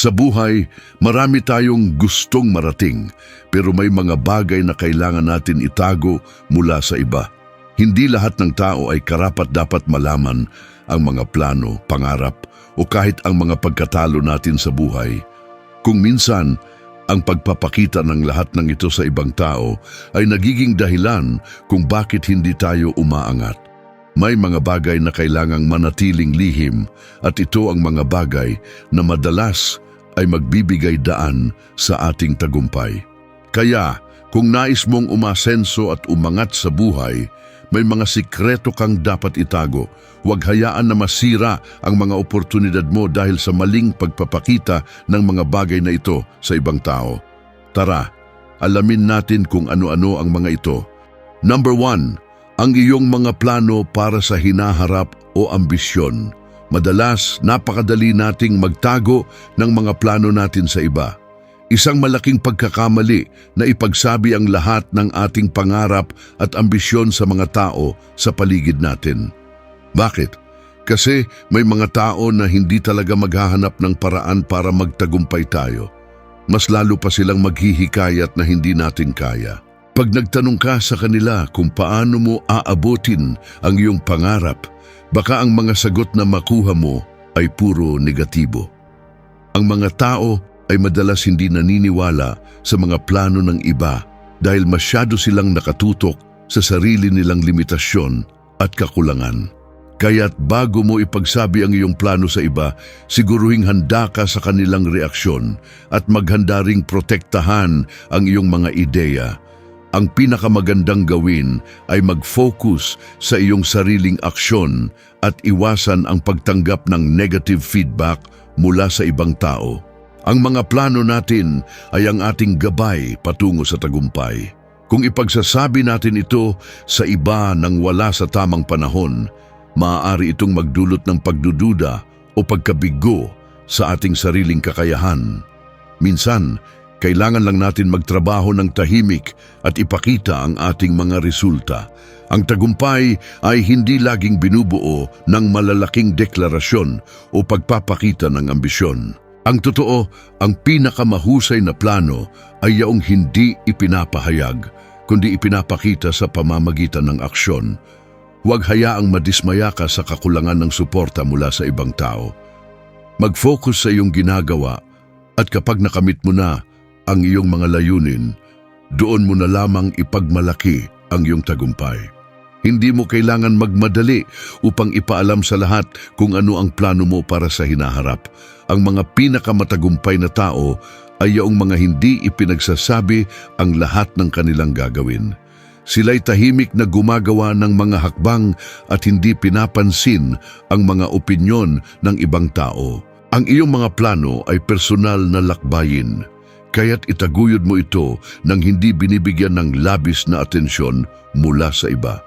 Sa buhay, marami tayong gustong marating, pero may mga bagay na kailangan natin itago mula sa iba. Hindi lahat ng tao ay karapat dapat malaman ang mga plano, pangarap, o kahit ang mga pagkatalo natin sa buhay. Kung minsan, ang pagpapakita ng lahat ng ito sa ibang tao ay nagiging dahilan kung bakit hindi tayo umaangat. May mga bagay na kailangang manatiling lihim at ito ang mga bagay na madalas ay magbibigay daan sa ating tagumpay. Kaya, kung nais mong umasenso at umangat sa buhay, may mga sikreto kang dapat itago. Huwag hayaan na masira ang mga oportunidad mo dahil sa maling pagpapakita ng mga bagay na ito sa ibang tao. Tara, alamin natin kung ano-ano ang mga ito. Number one, ang iyong mga plano para sa hinaharap o ambisyon. Madalas, napakadali nating magtago ng mga plano natin sa iba. Isang malaking pagkakamali na ipagsabi ang lahat ng ating pangarap at ambisyon sa mga tao sa paligid natin. Bakit? Kasi may mga tao na hindi talaga maghahanap ng paraan para magtagumpay tayo. Mas lalo pa silang maghihikayat na hindi natin kaya. Pag nagtanong ka sa kanila kung paano mo aabutin ang iyong pangarap, baka ang mga sagot na makuha mo ay puro negatibo. Ang mga tao ay madalas hindi naniniwala sa mga plano ng iba dahil masyado silang nakatutok sa sarili nilang limitasyon at kakulangan. Kaya't bago mo ipagsabi ang iyong plano sa iba, siguruhing handa ka sa kanilang reaksyon at maghanda ring protektahan ang iyong mga ideya. Ang pinakamagandang gawin ay mag-focus sa iyong sariling aksyon at iwasan ang pagtanggap ng negative feedback mula sa ibang tao. Ang mga plano natin ay ang ating gabay patungo sa tagumpay. Kung ipagsasabi natin ito sa iba nang wala sa tamang panahon, maaari itong magdulot ng pagdududa o pagkabigo sa ating sariling kakayahan. Minsan, kailangan lang natin magtrabaho ng tahimik at ipakita ang ating mga resulta. Ang tagumpay ay hindi laging binubuo ng malalaking deklarasyon o pagpapakita ng ambisyon. Ang totoo, ang pinakamahusay na plano ay yaong hindi ipinapahayag, kundi ipinapakita sa pamamagitan ng aksyon. Huwag hayaang madismaya ka sa kakulangan ng suporta mula sa ibang tao. Mag-focus sa iyong ginagawa at kapag nakamit mo na ang iyong mga layunin, doon mo na lamang ipagmalaki ang iyong tagumpay. Hindi mo kailangan magmadali upang ipaalam sa lahat kung ano ang plano mo para sa hinaharap. Ang mga pinakamatagumpay na tao ay yaong mga hindi ipinagsasabi ang lahat ng kanilang gagawin. Sila'y tahimik na gumagawa ng mga hakbang at hindi pinapansin ang mga opinyon ng ibang tao. Ang iyong mga plano ay personal na lakbayin. Kaya't itaguyod mo ito nang hindi binibigyan ng labis na atensyon mula sa iba.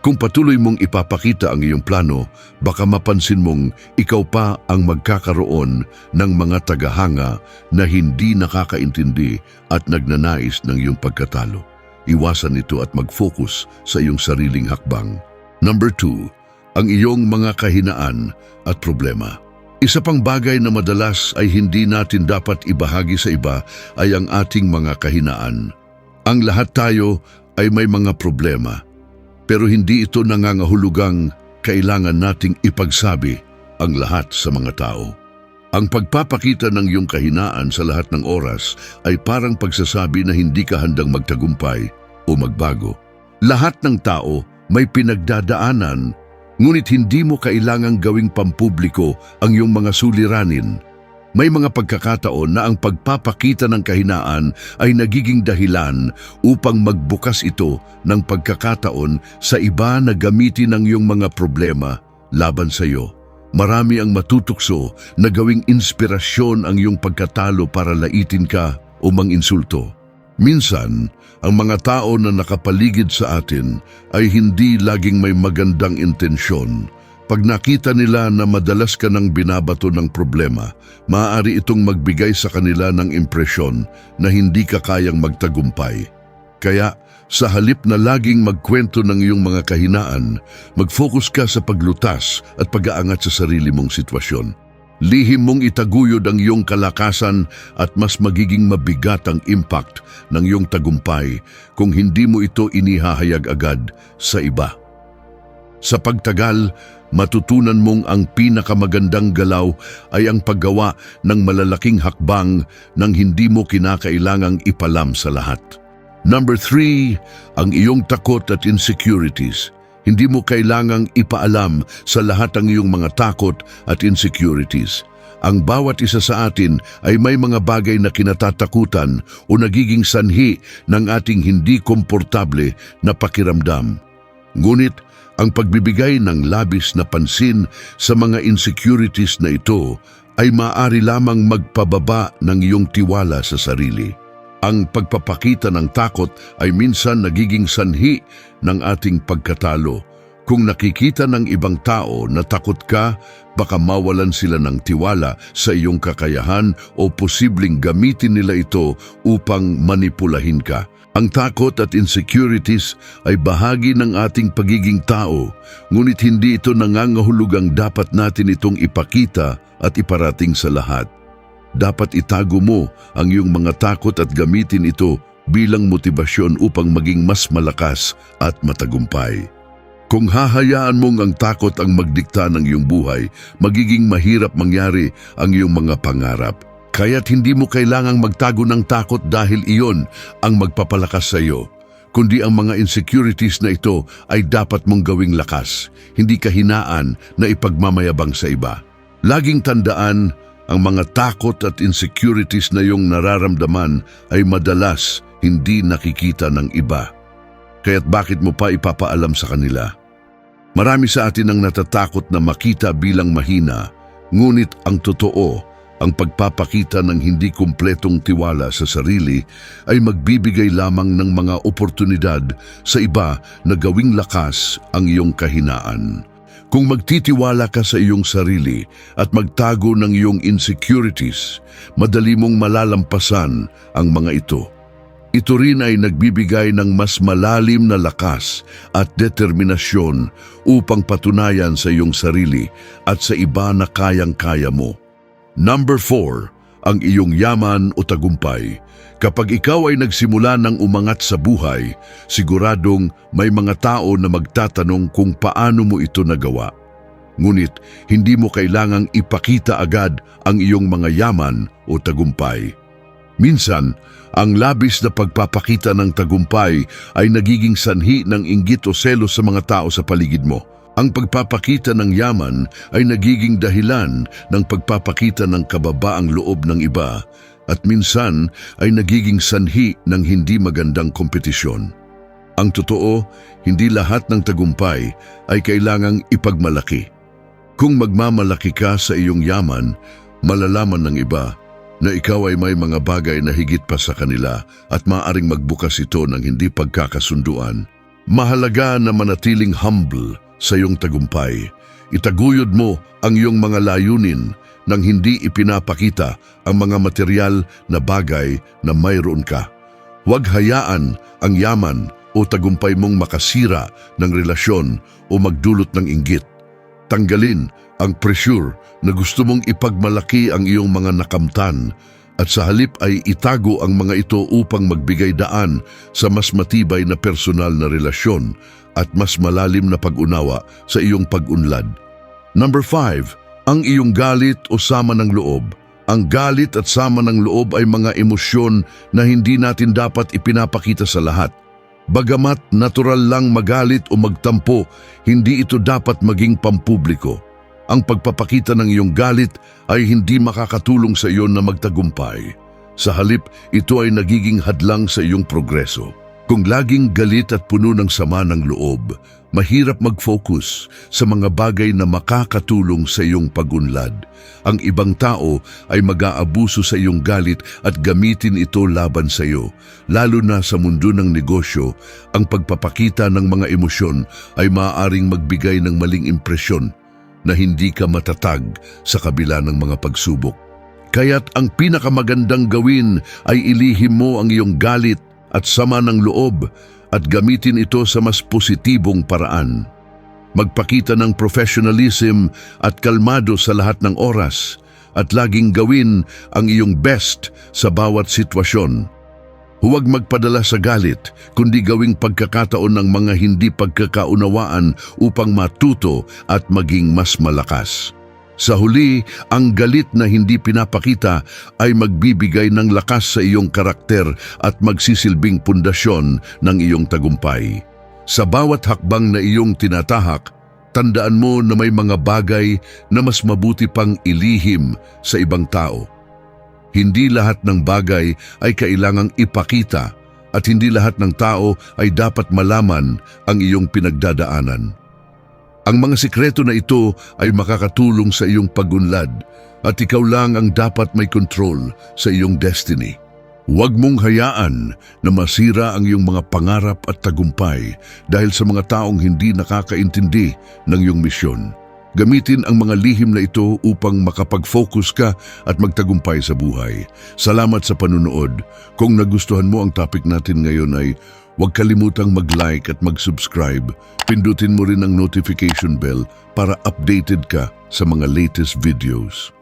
Kung patuloy mong ipapakita ang iyong plano, baka mapansin mong ikaw pa ang magkakaroon ng mga tagahanga na hindi nakakaintindi at nagnanais ng iyong pagkatalo. Iwasan ito at mag-focus sa iyong sariling hakbang. Number two, ang iyong mga kahinaan at problema. Isa pang bagay na madalas ay hindi natin dapat ibahagi sa iba ay ang ating mga kahinaan. Ang lahat tayo ay may mga problema, pero hindi ito nangangahulugang kailangan nating ipagsabi ang lahat sa mga tao. Ang pagpapakita ng iyong kahinaan sa lahat ng oras ay parang pagsasabi na hindi ka handang magtagumpay o magbago. Lahat ng tao may pinagdadaanan, ngunit hindi mo kailangang gawing pampubliko ang iyong mga suliranin. May mga pagkakataon na ang pagpapakita ng kahinaan ay nagiging dahilan upang magbukas ito ng pagkakataon sa iba na gamitin ang iyong mga problema laban sa iyo. Marami ang matutukso na gawing inspirasyon ang iyong pagkatalo para laitin ka o manginsulto. Minsan, ang mga tao na nakapaligid sa atin ay hindi laging may magandang intensyon. Pag nakita nila na madalas ka nang binabato ng problema, maaari itong magbigay sa kanila ng impresyon na hindi ka kayang magtagumpay. Kaya, sa halip na laging magkwento ng iyong mga kahinaan, mag-focus ka sa paglutas at pag-aangat sa sarili mong sitwasyon. Lihim mong itaguyod ang iyong kalakasan at mas magiging mabigat ang impact ng iyong tagumpay kung hindi mo ito inihahayag agad sa iba. Sa pagtagal, matutunan mong ang pinakamagandang galaw ay ang paggawa ng malalaking hakbang nang hindi mo kinakailangang ipalam sa lahat. Number three, ang iyong takot at insecurities. Hindi mo kailangang ipaalam sa lahat ang iyong mga takot at insecurities. Ang bawat isa sa atin ay may mga bagay na kinatatakutan o nagiging sanhi ng ating hindi komportable na pakiramdam. Ngunit ang pagbibigay ng labis na pansin sa mga insecurities na ito ay maaari lamang magpababa ng iyong tiwala sa sarili. Ang pagpapakita ng takot ay minsan nagiging sanhi ng ating pagkatalo. Kung nakikita ng ibang tao na takot ka, baka mawalan sila ng tiwala sa iyong kakayahan o posibleng gamitin nila ito upang manipulahin ka. Ang takot at insecurities ay bahagi ng ating pagiging tao, ngunit hindi ito nangangahulugang dapat natin itong ipakita at iparating sa lahat. Dapat itago mo ang iyong mga takot at gamitin ito bilang motibasyon upang maging mas malakas at matagumpay. Kung hahayaan mong ang takot ang magdikta ng iyong buhay, magiging mahirap mangyari ang iyong mga pangarap. Kaya't hindi mo kailangang magtago ng takot dahil iyon ang magpapalakas sa iyo. Kundi ang mga insecurities na ito ay dapat mong gawing lakas, hindi kahinaan na ipagmamayabang sa iba. Laging tandaan, ang mga takot at insecurities na iyong nararamdaman ay madalas hindi nakikita ng iba. Kaya't bakit mo pa ipapaalam sa kanila? Marami sa atin ang natatakot na makita bilang mahina, ngunit ang totoo, ang pagpapakita ng hindi kumpletong tiwala sa sarili ay magbibigay lamang ng mga oportunidad sa iba na gawing lakas ang iyong kahinaan. Kung magtitiwala ka sa iyong sarili at magtago ng iyong insecurities, madali mong malalampasan ang mga ito. Ito rin ay nagbibigay ng mas malalim na lakas at determinasyon upang patunayan sa iyong sarili at sa iba na kayang-kaya mo. Number 4, ang iyong yaman o tagumpay. Kapag ikaw ay nagsimula ng umangat sa buhay, siguradong may mga tao na magtatanong kung paano mo ito nagawa. Ngunit hindi mo kailangang ipakita agad ang iyong mga yaman o tagumpay. Minsan, ang labis na pagpapakita ng tagumpay ay nagiging sanhi ng inggit o selos sa mga tao sa paligid mo. Ang pagpapakita ng yaman ay nagiging dahilan ng pagpapakita ng kababaang loob ng iba at minsan ay nagiging sanhi ng hindi magandang kompetisyon. Ang totoo, hindi lahat ng tagumpay ay kailangang ipagmalaki. Kung magmamalaki ka sa iyong yaman, malalaman ng iba na ikaw ay may mga bagay na higit pa sa kanila at maaring magbukas ito ng hindi pagkakasunduan. Mahalaga na manatiling humble sa iyong tagumpay. Itaguyod mo ang iyong mga layunin nang hindi ipinapakita ang mga material na bagay na mayroon ka. Huwag hayaan ang yaman o tagumpay mong makasira ng relasyon o magdulot ng inggit. Tanggalin ang pressure na gusto mong ipagmalaki ang iyong mga nakamtan at sa halip ay itago ang mga ito upang magbigay daan sa mas matibay na personal na relasyon at mas malalim na pag-unawa sa iyong pag-unlad. Number 5, ang iyong galit o sama ng loob. Ang galit at sama ng loob ay mga emosyon na hindi natin dapat ipinapakita sa lahat. Bagamat natural lang magalit o magtampo, hindi ito dapat maging pampubliko. Ang pagpapakita ng iyong galit ay hindi makakatulong sa iyo na magtagumpay. Sa halip, ito ay nagiging hadlang sa iyong progreso. Kung laging galit at puno ng sama ng loob, mahirap mag-focus sa mga bagay na makakatulong sa iyong pagunlad. Ang ibang tao ay mag-aabuso sa iyong galit at gamitin ito laban sa iyo. Lalo na sa mundo ng negosyo, ang pagpapakita ng mga emosyon ay maaaring magbigay ng maling impresyon na hindi ka matatag sa kabila ng mga pagsubok. Kaya't ang pinakamagandang gawin ay ilihim mo ang iyong galit at sama ng loob at gamitin ito sa mas positibong paraan. Magpakita ng professionalism at kalmado sa lahat ng oras. at laging gawin ang iyong best sa bawat sitwasyon. Huwag magpadala sa galit, kundi gawing pagkakataon ng mga hindi pagkakaunawaan upang matuto at maging mas malakas. Sa huli, ang galit na hindi pinapakita ay magbibigay ng lakas sa iyong karakter at magsisilbing pundasyon ng iyong tagumpay. Sa bawat hakbang na iyong tinatahak, tandaan mo na may mga bagay na mas mabuti pang ilihim sa ibang tao. Hindi lahat ng bagay ay kailangang ipakita at hindi lahat ng tao ay dapat malaman ang iyong pinagdadaanan. Ang mga sikreto na ito ay makakatulong sa iyong pagunlad at ikaw lang ang dapat may control sa iyong destiny. Huwag mong hayaan na masira ang iyong mga pangarap at tagumpay dahil sa mga taong hindi nakakaintindi ng iyong misyon. Gamitin ang mga lihim na ito upang makapag-focus ka at magtagumpay sa buhay. Salamat sa panunood. Kung nagustuhan mo ang topic natin ngayon ay huwag kalimutang mag-like at mag-subscribe. Pindutin mo rin ang notification bell para updated ka sa mga latest videos.